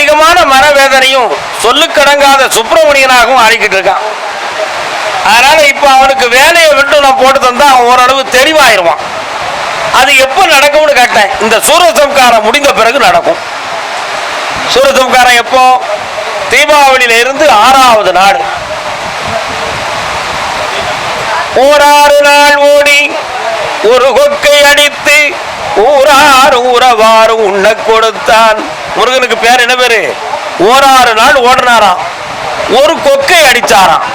அதிகமான மனவேதனையும் சொல்லுக்கடங்காத சுப்பிரமணியனாகவும் ஆடிக்கிட்டு இருக்கான். அதனால இப்ப அவனுக்கு வேலையை விட்டு நான் போட்டு தந்தா அவன் ஓரளவு தெளிவாயிருவான். அது எப்போ நடக்கும்னு கேட்டேன். இந்த சூரசம்காரம் முடிந்த பிறகு நடக்கும். சூரசம்காரம் எப்போ? தீபாவளியில இருந்து ஆறாவது நாள். ஓராறு நாள் ஓடி ஒரு கொக்கை அடித்து ஊராறு ஊரவாறு உண்ண கொடுத்தான். முருகனுக்கு பேர் என்ன பேரு? ஓராறு நாள் ஓடினாராம். ஒரு கொக்கை அடிச்சாராம்.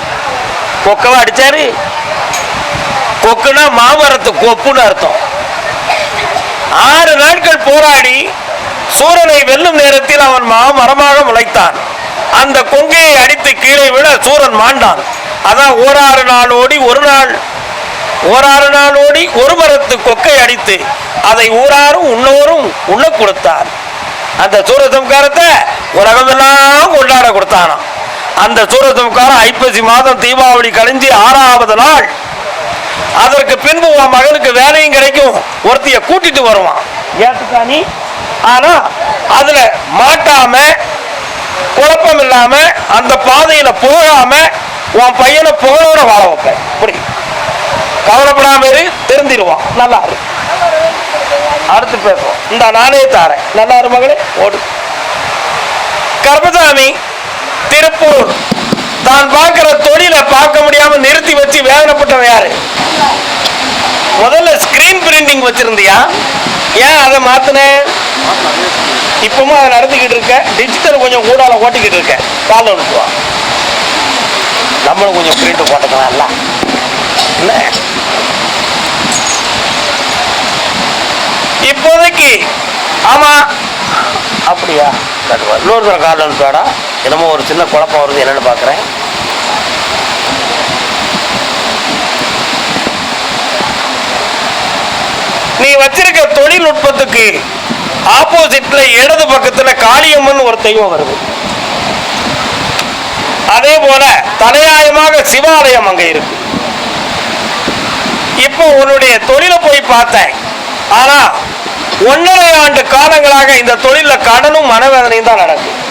கொக்கவா அடிச்சாரு? கொக்குனா மாமரத்து கொப்புன்னு அர்த்தம். ஆறு நாட்கள் போராடி சூரனை வெல்லும் நேரத்தில் அவன் மாமரமாக முளைத்தான். அந்த கொங்கையை அடித்து கீழே விட சூரன் மாண்டான். அதான் ஓராறு நாள் ஓடி ஒரு நாள் ஓராறு நாள் ஓடி ஒரு மரத்து கொக்கை அடித்து அதை ஊராரும் உன்னோரும் உண்ண கொடுத்தார். அந்த சூரசம்காரத்தை உலகமெல்லாம் கொண்டாட கொடுத்தானாம். அந்த சூரசம்காரம் ஐப்பசி மாதம் தீபாவளி கழிஞ்சு ஆறாவது நாள். அதற்கு பின்பு உன் மகனுக்கு வேலையும் கிடைக்கும். ஒருத்திய கூட்டிட்டு வருவான். ஏத்துக்கா நீ ஆனா அதுல மாட்டாம குழப்பம் இல்லாம அந்த பாதையில போகாம உன் பையனை புகழோட வாழ வைப்பேன். புரி கவலைப்படாம இரு திருந்திடுவான் நல்லா இரு. அடுத்து பேசுவோம். இந்த நானே தாரேன். நல்லா மகளே? ஓடு. கர்மசாமி திருப்பூர். தான் பார்க்கிற தொழிலை பார்க்க முடியாம நிறுத்தி வச்சு வேதனைப்பட்டவன் யாரு? முதல்ல ஸ்கிரீன் பிரிண்டிங் வச்சிருந்தியா? ஏன் அதை மாத்தினேன் இப்பவும் அதை நடத்திக்கிட்டு இருக்க. டிஜிட்டல் கொஞ்சம் கூடால ஓட்டிக்கிட்டு இருக்க. கால விட்டுவா நம்மளும் கொஞ்சம் பிரிண்ட் போட்டுக்கலாம்ல என்ன? இப்போதைக்கு. ஆமா. அப்படியா? கட்டுவா இன்னொரு கால் அனுப்பிவாடா என்னமோ ஒரு சின்ன குழப்பம் வருது. என்னன்னு பார்க்குறேன் நீ வச்சிருக்க தொழில்நுட்பத்துக்கு ஆப்போசிட்ல இடது பக்கத்துல காளியம்மன் ஒரு தெய்வம் வருது. அதே போல தலையாயமாக சிவாலயம் அங்க இருக்கு. இப்போ உன்னுடைய தொழிலை போய் பார்த்தேன். ஆனா ஒன்றரை ஆண்டு காலங்களாக இந்த தொழில கடனும் மனவேதனையும் தான் நடக்கும்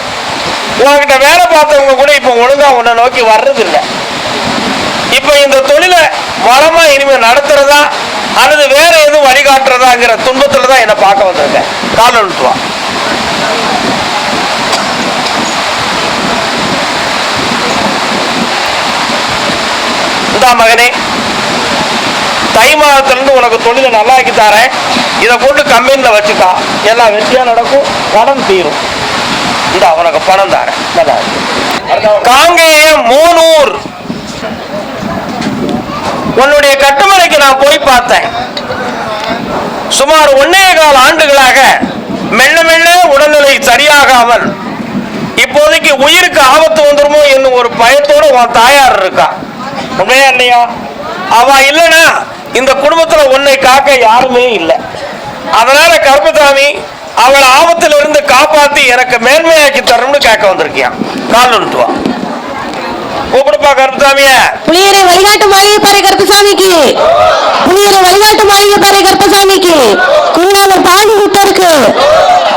உன்கிட்ட வேலை பார்த்தவங்க கூட இப்போ ஒழுங்கா உன்னை நோக்கி வர்றது இல்லை இப்போ இந்த தொழிலை வளமா இனிமேல் நடத்துறதா அல்லது வேற எதுவும் வழிகாட்டுறதாங்கிற துன்பத்துல தான் என்னை பார்க்க வந்திருக்கேன். கால் அழுத்துவா மகனே தை மாதத்திலிருந்து உனக்கு தொழிலை நல்லாக்கி தரேன். இதை கொண்டு கம்பெனியில் வச்சுக்கா எல்லாம் வெற்றியாக நடக்கும் கடன் தீரும். இந்த உனக்கு பணம் தரேன். நல்லா இருக்கு. காங்கேயம் மூனூர். உன்னுடைய கட்டுமலைக்கு நான் போய் பார்த்தேன். சுமார் ஒன்னே கால் ஆண்டுகளாக மெல்ல மெல்ல உடல்நிலை சரியாகாமல் இப்போதைக்கு உயிருக்கு ஆபத்து வந்துருமோ என்னும் ஒரு பயத்தோட உன் தாயார் இருக்கா? உண்மையா இல்லையா அவ இல்லைன்னா இந்த குடும்பத்துல உன்னை காக்க யாருமே இல்லை. அதனால கருப்பசாமி அவளை ஆபத்துல இருந்து காப்பாத்தி எனக்கு மேன்மையாக்கி தரணும்னு கேட்க வந்திருக்கியான் கால் வந்துட்டு வா. கூப்பிடுப்பா கருப்பசாமிய புளியரை வழிகாட்டு மாளிகை பாறை கருப்பசாமிக்கு. புளியரை வழிகாட்டு மாளிகை பாறை கருப்பசாமிக்கு. குருநாதர் பாதி விட்டருக்கு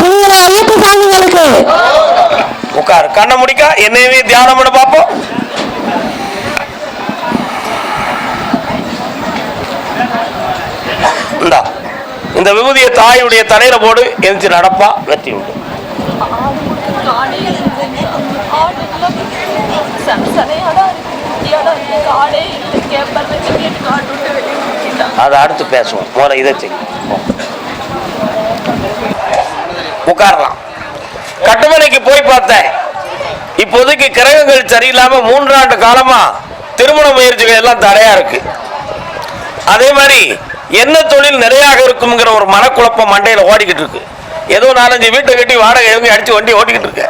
புளியரை ஐயப்ப சாமிகளுக்கு. உட்காரு. கண்ணை முடிக்கா. என்னையவே தியானம் பண்ண பார்ப்போம் இந்தா. இந்த விபூதியை தாயுடைய தலையில போடு எந்திரிச்சு நடப்பா வெற்றி உண்டு. அதை அடுத்து பேசுவோம். முதல்ல இதை செய்யும் உட்காரலாம். கட்டுமனைக்கு போய் பார்த்தேன். இப்போதைக்கு கிரகங்கள் சரியில்லாம மூன்றாண்டு காலமா திருமண முயற்சிகள் எல்லாம் தடையா இருக்கு. அதே மாதிரி என்ன தொழில் நிறையாக இருக்குங்கிற ஒரு மனக்குழப்பம் மண்டையில் ஓடிக்கிட்டு இருக்கு. ஏதோ நாலஞ்சு வீட்டை கட்டி வாடகை இவங்க அடிச்சு வண்டி ஓட்டிக்கிட்டு இருக்கு.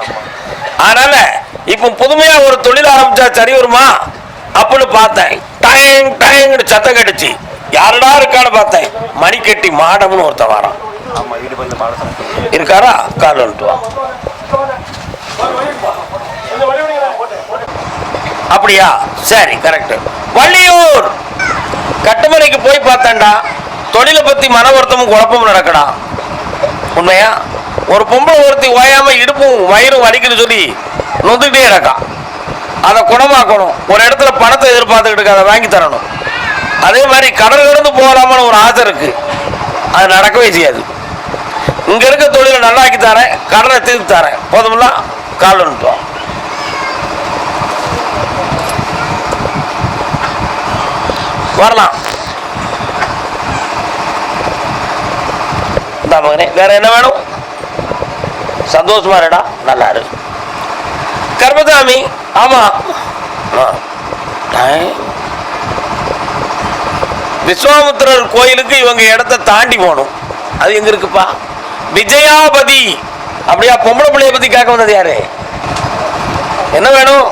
அதனால இப்போ புதுமையாக ஒரு தொழில் ஆரம்பிச்சா சரி வருமா? அப்படின்னு பார்த்தேன். டயங் டயங்னு சத்தம் கட்டுச்சு. யாருடா இருக்கான்னு பார்த்தேன். மணிக்கட்டி மாடம்னு ஒருத்தன் வரான். இருக்காரா? கால் வந்துட்டு வா. அப்படியா? சரி கரெக்ட் வள்ளியூர்! கட்டுமலைக்கு போய் பார்த்தேன்டா. தொழிலை பத்தி மன வருத்தமும் குழப்பமும் நடக்கடா. உண்மையா? ஒரு பொம்பளை ஒருத்தி ஓயாம இடுப்பும் வயிறும் வலிக்குன்னு சொல்லி நொந்துக்கிட்டே இருக்கா. அதை குணமாக்கணும். ஒரு இடத்துல பணத்தை எதிர்பார்த்துக்கிட்டு அதை வாங்கி தரணும். அதே மாதிரி கடல் கடந்து போகலாமான்னு ஒரு ஆசை இருக்கு. அது நடக்கவே செய்யாது. இங்க இருக்க தொழிலை நல்லாக்கி தரேன் கடலை தீர்த்து தரேன். போதுமில்ல? கால் வந்துட்டோம் வரலாம். இந்த மகனே வேற என்ன வேணும்? சந்தோஷமா இருடா நல்லா இரு. கர்மதாமி ஆமா. ஆ. விஸ்வாமித்திரர் கோயிலுக்கு இவங்க இடத்த தாண்டி போகணும். அது எங்க இருக்குப்பா? விஜயாபதி. அப்படியா பொம்பளை பிள்ளைய பத்தி கேட்க வந்தது யாரு? என்ன வேணும்?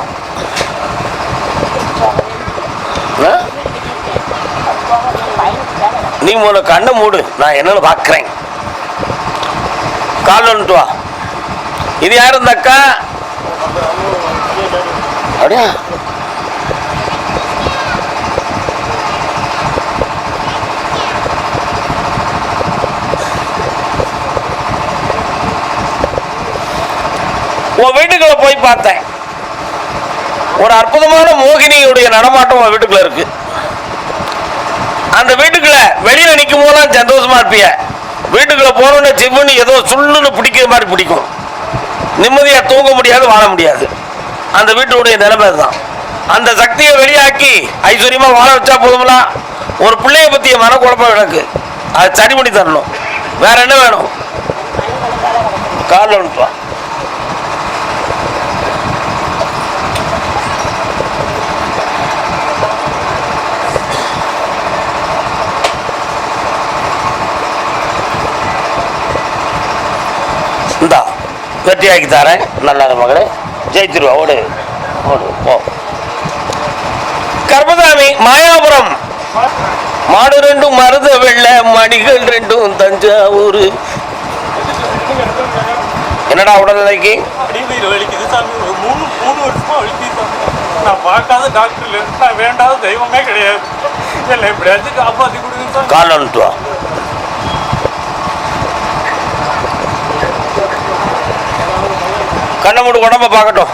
நீ முதல்ல கண்ணை மூடு நான் என்னன்னு பார்க்குறேன் கால் வந்துட்டு வா. இது யாரு இந்த அக்கா? அப்படியா? உன் வீட்டுக்குள்ள போய் பார்த்தேன். ஒரு அற்புதமான மோகினியுடைய நடமாட்டம் உன் வீட்டுக்குள்ள இருக்கு. அந்த வீட்டுக்குள்ள வெளியில நிற்கும் போதெல்லாம் சந்தோஷமா இருப்பிய. வீட்டுக்குள்ள போனோன்னு சிவனு ஏதோ சுள்ளுன்னு பிடிக்கிற மாதிரி பிடிக்கும். நிம்மதியாக தூங்க முடியாது வாழ முடியாது. அந்த வீட்டுடைய நிலைமை தான் அந்த சக்தியை வெளியாக்கி ஐஸ்வர்யமாக வாழ வச்சா போதுமெல்லாம் ஒரு பிள்ளைய பற்றிய மனக்குழப்பம் எனக்கு. அது சரி பண்ணி தரணும். வேற என்ன வேணும்? காலில் வந்துட்டு வா. இந்தா வெற்றியாக்கி தரேன். நல்லா மகளே. ஜெயிச்சிருவா. ஓடு. ஓடு. போ. கர்மசாமி மாயாபுரம். மாடு ரெண்டும் மருத வெள்ள மணிகள் ரெண்டும் தஞ்சாவூர். என்னடா உடல்நிலைக்கு அடிவயிறு வலிக்குது சாமி ஒரு மூணு மூணு வருஷமா வலிக்குது சாமி நான் பார்க்காத டாக்டர் இல்லை நான் வேண்டாத தெய்வமே கிடையாது இல்லை எப்படியாச்சும் காப்பாற்றி கொடுங்க சாமி கால் வந்துட்டு வா கண்ணை மூடு உடம்ப பார்க்கட்டும்.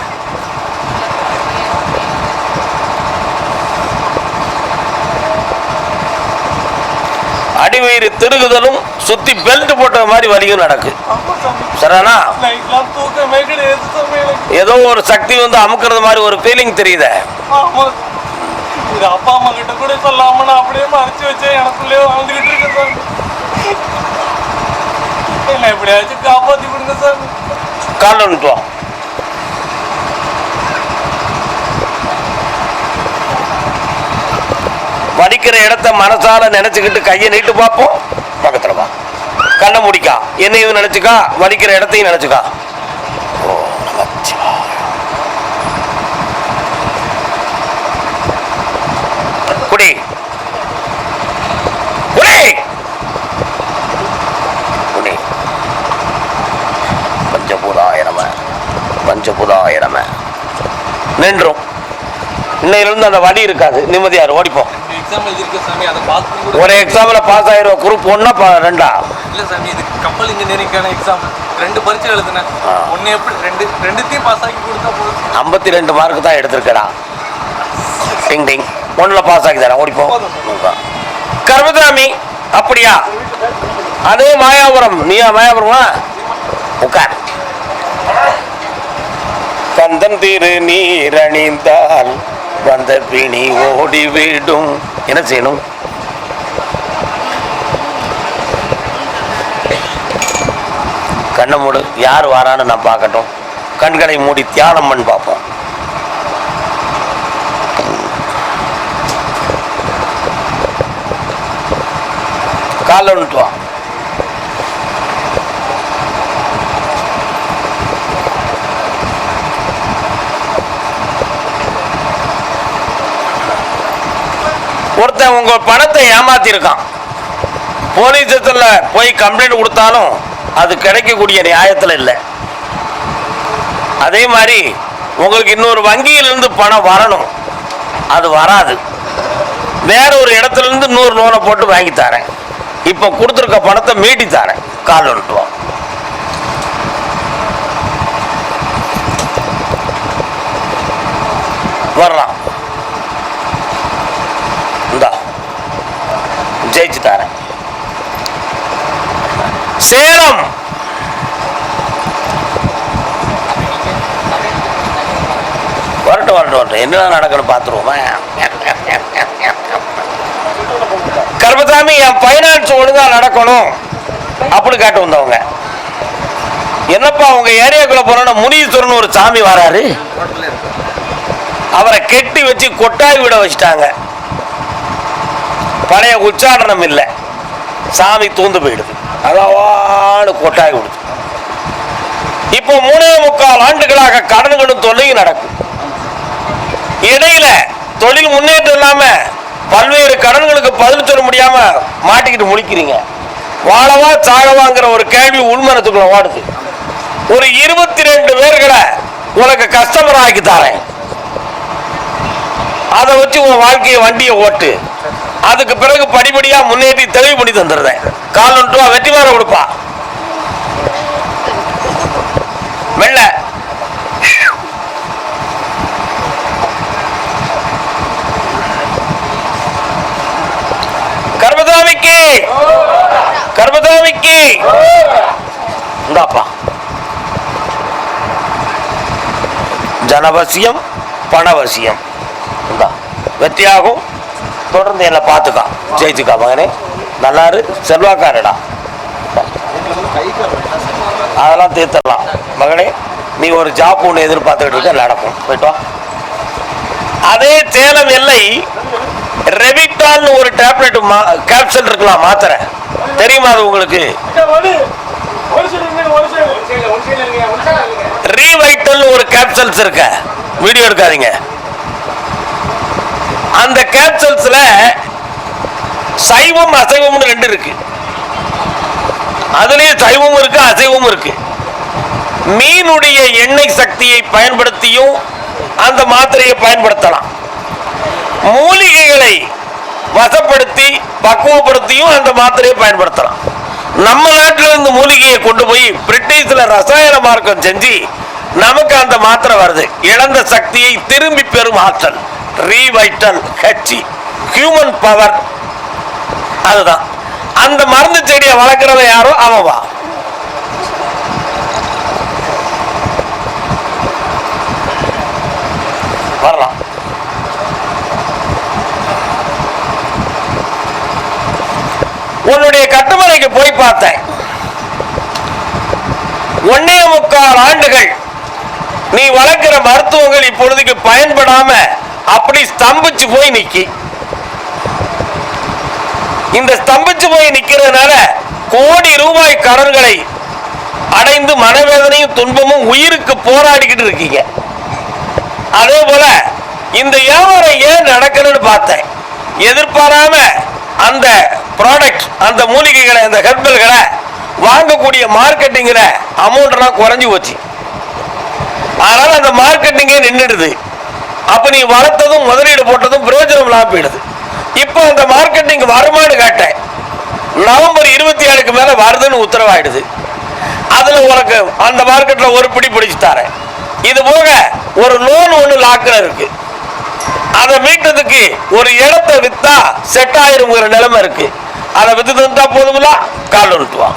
அடிவயிறு திருகுதலும் சுத்தி பெல்ட் போட்ட மாதிரி வலியும் நடக்கு. எனக்கு ஏதோ ஒரு சக்தி வந்து அமுக்கிறது மாதிரி ஒரு ஃபீலிங் தெரியுதே. அப்பா அம்மா கிட்ட கூட சொல்லாம நான் அப்படியே மறைச்சு வச்சேன் எனக்குள்ளேயே வாழ்ந்துகிட்டு இருக்கேன் சாமி. என்ன எப்படியாச்சும் காப்பாற்றி கொடுங்க சாமி. காலில் வந்துட்டு படிக்கிற இடத்த மனசால நினைச்சுக்கிட்டு கையை நீட்டு பார்ப்போம் பக்கத்துல வா. கண்ணை முடிக்கா. என்னையும் நினைச்சுக்கா வலிக்கிற இடத்தையும் நினைச்சுக்கா. ஓ, குடி. குடி. குடி. பஞ்சபூதாய நம நின்றும். இன்னையிலிருந்து அந்த வழி இருக்காது. நிம்மதியார் ஓடிப்போம் ஒரு எக்ஸாம்ல பாஸ் ஆயிரும். குரூப் ஒன்னா ரெண்டா? இல்லை சாமி இது கப்பல் இன்ஜினியரிங்கான எக்ஸாம் ரெண்டு பரீட்சை எழுதினேன். ஒன்று எப்படி ரெண்டு ரெண்டுத்தையும் பாஸ் ஆக்கி கொடுத்தா போதும். ஐம்பத்தி ரெண்டு மார்க் தான் எடுத்திருக்கடா டிங் டிங். ஒண்ணுல பாஸ் ஆகி தரேன் ஓடிப்போம். கர்மதாமி அப்படியா? அதே மாயாபுரம். நீயா மாயாபுரமா? உட்கார். கந்தன் திரு நீரணிந்தால் வந்த பிணி ஓடிவிடும். என்ன செய்யணும்? கண்ணை மூடு. யார் வாரான்னு நான் பார்க்கட்டும். கண்களை மூடி தியானம் பண்ணி பார்ப்போம். காலில் விட்டுவான் ஒருத்தன் உங்க பணத்தை ஏமாத்திருக்கான். போலீஸத்தில் போய் கம்ப்ளைண்ட் கொடுத்தாலும் அது கிடைக்கக்கூடிய நியாயத்தில் இல்லை. அதே மாதிரி உங்களுக்கு இன்னொரு வங்கியிலிருந்து பணம் வரணும். அது வராது. வேற ஒரு இடத்துலேருந்து நூறு லோனை போட்டு வாங்கி தரேன். இப்போ கொடுத்துருக்க பணத்தை மீட்டி தரேன். கால் ஒன்றுவோம் வரலாம். ஜெயிச்சு தரேன். சேலம். வரட்டும் வரட்டும் வரட்டும். என்ன நடக்கணும் பார்த்துருவோமா? கருப்பசாமி என் பைனான்ஸ் ஒழுங்கா நடக்கணும். அப்படி காட்டு வந்தவங்க. என்னப்பா உங்க ஏரியாக்குள்ள போறோம்னா முனீஸ்வரன் ஒரு சாமி வராரு. அவரை கெட்டி வச்சு கொட்டாய் விட வச்சுட்டாங்க. பழைய உச்சாடனம் இல்லை. சாமி தூந்து போயிடுது. அதாவாடு கொட்டாய் விடுது. இப்போ மூணே முக்கால் ஆண்டுகளாக கடன்களும் தொல்லையும் நடக்கும். இடையில தொழில் முன்னேற்றம் இல்லாம பல்வேறு கடன்களுக்கு பதில் சொல்ல முடியாம மாட்டிக்கிட்டு முழிக்கிறீங்க. வாழவா சாகவாங்கிற ஒரு கேள்வி உள்மனத்துக்குள்ள ஓடுது. ஒரு இருபத்தி ரெண்டு பேர்களை உனக்கு கஸ்டமர் ஆக்கி தரேன். அதை வச்சு உன் வாழ்க்கையை வண்டியை ஓட்டு. அதுக்கு பிறகு படிப்படியா முன்னேற்றி தெளிவு பண்ணி தந்துடுறேன். கால் ஒன்று ரூபா வெற்றி மாற கொடுப்பா. மெல்ல. கர்மதாமிக்கு. கர்மதாமிக்கு. இந்தாப்பா. ஜனவசியம் பணவசியம். வெற்றியாகும். தொடர்ந்து என்னை பார்த்துக்கா. ஜெயிச்சுக்கா மகனே. நல்லாரு. செல்வாக்காரடா. அதெல்லாம் தீர்த்தரலாம் மகனே நீ ஒரு ஜாப் ஒன்று எதிர்பார்த்துக்கிட்டு இருக்க நடக்கும். போயிட்டு வா. அதே சேலம் எல்லை ரெவிட்டால்னு ஒரு டேப்லெட் கேப்சல் இருக்கலாம் மாத்திரை. தெரியுமா அது உங்களுக்கு? ரீவைட்டல் ஒரு கேப்சல்ஸ் இருக்க. வீடியோ எடுக்காதீங்க. அந்த கேப்சல்ஸ்ல சைவம் அசைவம்னு ரெண்டு இருக்கு. அதுலேயே சைவம் இருக்கு அசைவம் இருக்கு. மீனுடைய எண்ணெய் சக்தியை பயன்படுத்தியும் அந்த மாத்திரையை பயன்படுத்தலாம். மூலிகைகளை வசப்படுத்தி பக்குவப்படுத்தியும் அந்த மாத்திரையை பயன்படுத்தலாம். நம்ம நாட்டில இருந்து மூலிகையை கொண்டு போய் பிரிட்டிஷ்ல ரசாயன மார்க்கம் செஞ்சு நமக்கு அந்த மாத்திரை வருது. இழந்த சக்தியை திரும்பி பெறும் ஆற்றல். ரீவைட்டல் ஹெச்சி ஹியூமன் பவர் அதுதான். அந்த மருந்து செடியை வளர்க்குறத யாரோ அவவா வரலாம். உன்னுடைய கட்டுமனைக்கு போய் பார்த்தேன். ஒன்னே முக்கால் ஆண்டுகள் நீ வளர்க்கிற மருத்துவங்கள் இப்பொழுதுக்கு பயன்படாம அப்படி ஸ்தம்பிச்சு போய் நிக்கி. இந்த ஸ்தம்பிச்சு போய் நிக்கிறதுனால கோடி ரூபாய் கடன்களை அடைந்து மனவேதனையும் துன்பமும் உயிருக்கு போராடிக்கிட்டு இருக்கீங்க. அதே போல இந்த வியாபாரம் ஏன் நடக்கணும்னு பார்த்தேன். எதிர்பாராம அந்த ப்ராடக்ட் அந்த மூலிகைகளை அந்த ஹெர்பல்களை வாங்கக்கூடிய மார்க்கெட்டிங்கிற அமௌண்ட்லாம் குறைஞ்சி போச்சு. அதனால அந்த மார்க்கெட்டிங்கே நின்றுடுது. அப்ப நீ வளர்த்ததும் முதலீடு போட்டதும் பிரயோஜனம் இல்லாம இப்போ அந்த மார்க்கெட்டிங் வருமானு கேட்டேன். நவம்பர் இருபத்தி ஏழுக்கு மேல வருதுன்னு உத்தரவாயிடுது. அதுல உனக்கு அந்த மார்க்கெட்ல ஒரு பிடி பிடிச்சு தரேன். இது போக ஒரு லோன் ஒண்ணு லாக்கில் இருக்கு. அதை மீட்டதுக்கு ஒரு இடத்தை வித்தா செட் ஆயிருங்கிற நிலைமை இருக்கு. அதை வித்து தந்தா போதுங்களா? கால் நிறுத்துவான்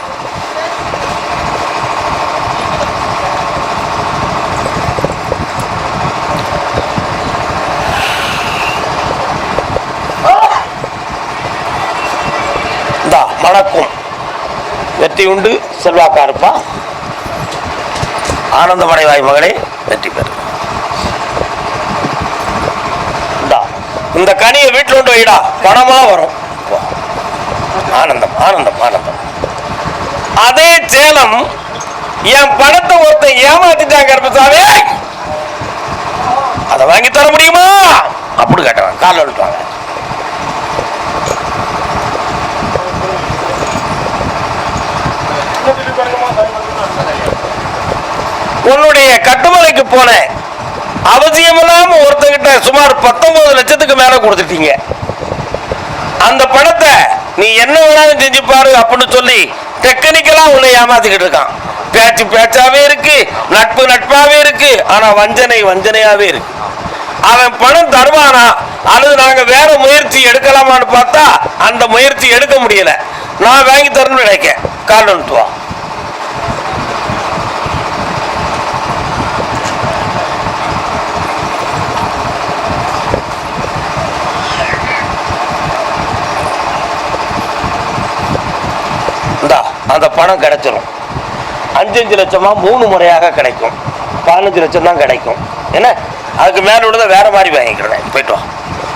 இந்தா மணக்கும் வெற்றி உண்டு செல்வாக்கா இருப்பா. ஆனந்தமடைவாய் மகளே வெற்றி பெறு. இந்தா இந்த கனியை வீட்டில் உண்டு வைடா. பணமா வரும். ஆனந்தம் ஆனந்தம் ஆனந்தம். அதே சேலம் என் பணத்தை ஒருத்தன் ஏமாத்திட்டாங்க கருப்பசாமி. அதை வாங்கி தர முடியுமா? அப்படி கேட்டவன் கால் எடுத்தாங்க உன்னுடைய கட்டுமலைக்கு போனேன். அவசியமில்லாம ஒருத்தகிட்ட சுமார் பத்தொன்பது லட்சத்துக்கு மேல கொடுத்துட்டீங்க. அந்த பணத்தை நீ என்ன வேணாலும் செஞ்சு பாரு அப்படின்னு சொல்லி டெக்னிக்கலா உன்னை ஏமாத்திக்கிட்டு இருக்கான். பேச்சு பேச்சாவே இருக்கு நட்பு நட்பாவே இருக்கு ஆனா வஞ்சனை வஞ்சனையாவே இருக்கு. அவன் பணம் தருவானா? அல்லது நாங்க வேற முயற்சி எடுக்கலாமான்னு பார்த்தா அந்த முயற்சி எடுக்க முடியல. நான் வாங்கி தரணும்னு நினைக்க காரணம் இந்தா அந்த பணம் கிடைச்சிடும் அஞ்சஞ்சு லட்சமா மூணு முறையாக கிடைக்கும். பதினஞ்சு லட்சம் தான் கிடைக்கும். என்ன? அதுக்கு மேல உள்ளதை வேற மாதிரி வாங்கிக்கிறேன். போயிட்டு வா.